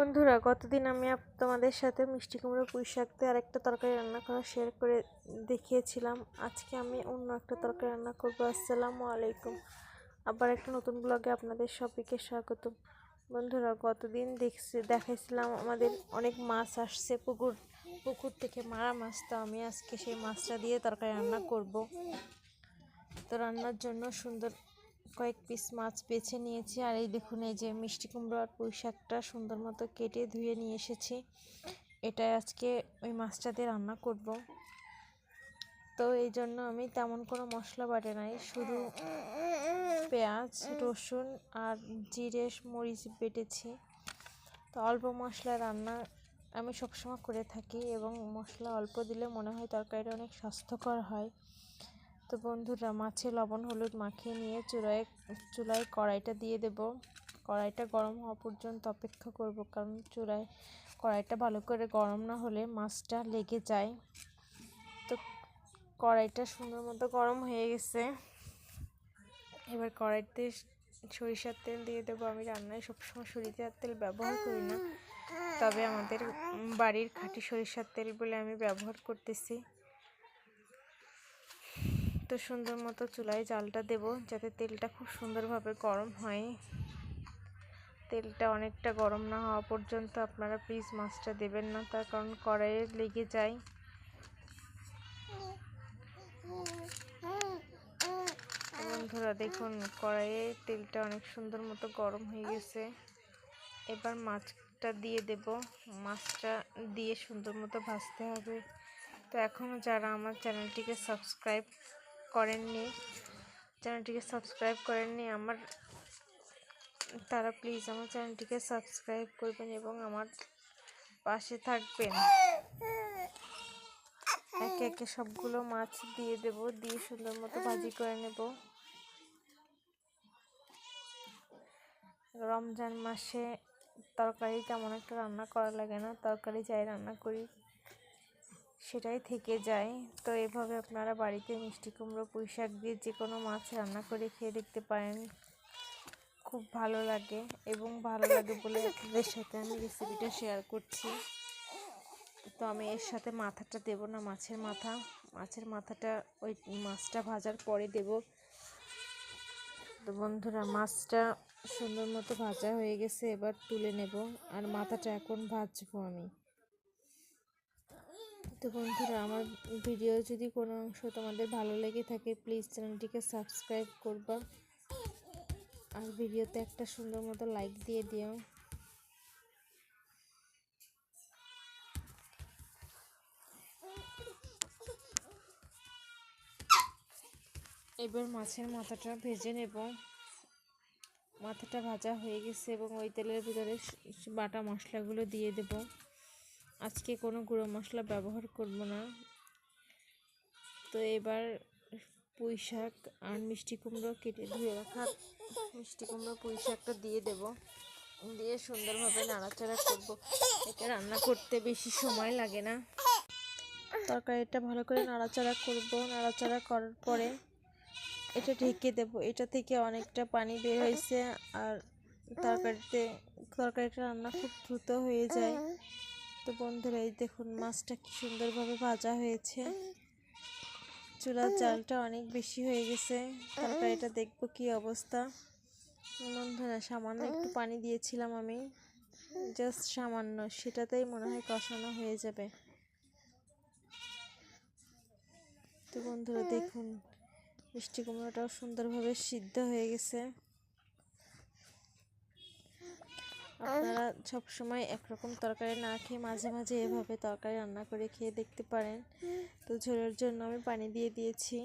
বন্ধুরা, গতদিন আমি তোমাদের সাথে মিষ্টি কুমড়ো পুঁই শাক দিয়ে আরেকটা তরকারি রান্না করা শেয়ার করে দেখিয়েছিলাম। আজকে আমি অন্য একটা তরকারি রান্না করব। আসসালামু আলাইকুম। আবার একটা নতুন ব্লগে আপনাদের সবাইকে স্বাগত বন্ধুরা, গতদিন দেখছি দেখাইছিলাম আমাদের অনেক মাছ আসছে পুকুর পুকুর থেকে মারা মাছ। তো আমি আজকে সেই মাছটা দিয়ে তরকারি রান্না করব। তো রান্নার জন্য সুন্দর কয়েক পিস মাছ বেছে নিয়েছি। আর এই দেখুন, এই যে মিষ্টি কুমড়ো আর পুঁই শাকটা সুন্দর মতো কেটে ধুয়ে নিয়ে এসেছি। এটা আজকে ওই মাছটা দিয়ে রান্না করব। তো এই জন্য আমি তেমন কোনো মশলা বাটে নাই, শুধু পেঁয়াজ, রসুন আর জিরে, মরিচ বেটেছি। তো অল্প মশলা রান্না আমি সবসময় করে থাকি এবং মশলা অল্প দিলে মনে হয় তরকারিটা অনেক স্বাস্থ্যকর হয়। তো বন্ধুরা, মাছে লবণ হলুদ মাখিয়ে নিয়ে চুলায় চুলায় কড়াইটা দিয়ে দেব। কড়াইটা গরম হওয়া পর্যন্ত অপেক্ষা করব, কারণ চুলায় কড়াইটা ভালো করে গরম না হলে মাছটা লেগে যায়। তো কড়াইটা সুন্দর মতো গরম হয়ে গেছে। এবার কড়াইতে সরিষার তেল দিয়ে দেবো। আমি রান্নায় সবসময় সরিষার তেল ব্যবহার করি না। তবে আমাদের বাড়ির খাঁটি সরিষার তেল বলে আমি ব্যবহার করতেছি। তো সুন্দর মতো চুলায় জালটা দেব যাতে তেলটা খুব সুন্দরভাবে গরম হয়। তেলটা অনেকটা গরম না হওয়া পর্যন্ত আপনারা প্লিজ মাছটা দেবেন না, তার কারণ কড়াইয়ে লেগে যায়। বন্ধুরা দেখুন, কড়াইয়ে তেলটা অনেক সুন্দর মতো গরম হয়ে গেছে। এবার মাছটা দিয়ে দেব। মাছটা দিয়ে সুন্দর মতো ভাজতে হবে। তো এখনও যারা আমার চ্যানেলটিকে সাবস্ক্রাইব করেননি। চ্যানেলটিকে সাবস্ক্রাইব করেননি। আমার তারা প্লিজ আমার চ্যানেলটিকে সাবস্ক্রাইব করবেন এবং আমার পাশে থাকবেন। একে একে সবগুলো মাছ দিয়ে দেব, দিয়ে সুন্দর মতো ভাজি করে নেব। রমজান মাসে তরকারি তেমন একটা রান্না করা লাগে না। তরকারি যাই রান্না করি সেটাই থেকে যায়। তো এভাবে আপনারা বাড়িতে মিষ্টি কুমড়ো পুঁই শাক দিয়ে যে কোনো মাছ রান্না করে খেয়ে দেখতে পারেন। খুব ভালো লাগে এবং ভালো লাগে বলে আপনাদের সাথে আমি রেসিপিটা শেয়ার করছি। তো আমি এর সাথে মাথাটা দেব না, মাছের মাথা। মাছের মাথাটা ওই মাছটা ভাজার পরে দেব। তো বন্ধুরা, মাছটা সুন্দর মতো ভাজা হয়ে গেছে, এবার তুলে নেব। আর মাথাটা এখন ভাজবো আমি। তো বন্ধুরা, আমার ভিডিও যদি কোনো অংশ তোমাদের ভালো লেগে থাকে প্লিজ চ্যানেলটিকে সাবস্ক্রাইব করবা। আর ভিডিওতে একটা সুন্দর মতো লাইক দিয়ে দিও। এবার মাছের মাথাটা ভেজে নেব। মাথাটা ভাজা হয়ে গেছে এবং ওই তেলের ভিতরে বাটা মশলাগুলো দিয়ে দেব। আজকে কোনো গুঁড়ো মশলা ব্যবহার করব না। তো এবার পুঁই শাক আর মিষ্টি কুমড়ো কেটে ধুয়ে রাখা। মিষ্টি কুমড়ো পুঁই শাকটা দিয়ে দেব। দিয়ে সুন্দরভাবে নাড়াচাড়া করব। এটা রান্না করতে বেশি সময় লাগে না। তরকারিটা ভালো করে নাড়াচাড়া করব। নাড়াচাড়া করার পরে এটা ঢেকে দেব। এটা থেকে অনেকটা পানি বের হয়েছে আর তরকারিতে, তরকারিটা রান্না খুব দ্রুত হয়ে যায়। তো বন্ধুরা এই দেখুন মাছটা কি সুন্দরভাবে ভাজা হয়েছে। চুলার জালটা অনেক বেশি হয়ে গেছে। তারপর এটা দেখব কি অবস্থা। বন্ধুরা সামান্য একটু পানি দিয়েছিলাম আমি। জাস্ট সামান্য সেটাতেই মনে হয় কষানো হয়ে যাবে। তো বন্ধুরা দেখুন মিষ্টি কুমড়োটাও সুন্দরভাবে সিদ্ধ হয়ে গেছে। আপনারা সব সময় একরকম তরকারি না খেয়ে মাঝে মাঝে এভাবে তরকারি রান্না করে খেয়ে দেখতে পারেন। তো ঝোলের জন্য আমি পানি দিয়ে দিয়েছি।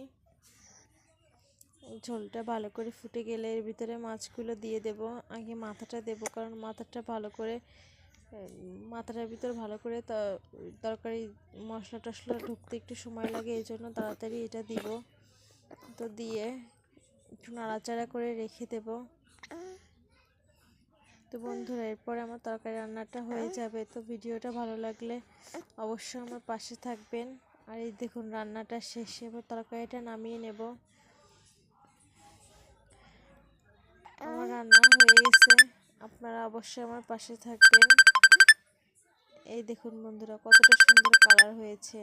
ঝোলটা ভালো করে ফুটে গেলে এর ভিতরে মাছগুলো দিয়ে দেব। আগে মাথাটা দেব, কারণ মাথাটা ভালো করে, মাথাটার ভিতর ভালো করে তরকারি মশলা টশলা ঢুকতে একটু সময় লাগে, এই জন্য তাড়াতাড়ি এটা দিব। তো দিয়ে একটু নাড়াচাড়া করে রেখে দেব। তো বন্ধুরা, এরপরে আমার তরকারি রান্নাটা হয়ে যাবে। তো ভিডিওটা ভালো লাগলে অবশ্যই আমার পাশে থাকবেন। আর এই দেখুন, রান্নাটা শেষে। এবার তরকারিটা নামিয়ে নেব। আমার রান্না হয়ে গেছে। আপনারা অবশ্যই আমার পাশে থাকবেন। এই দেখুন বন্ধুরা, কতটা সুন্দর কালার হয়েছে।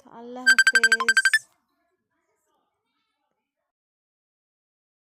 তো আল্লাহ হাফেজ।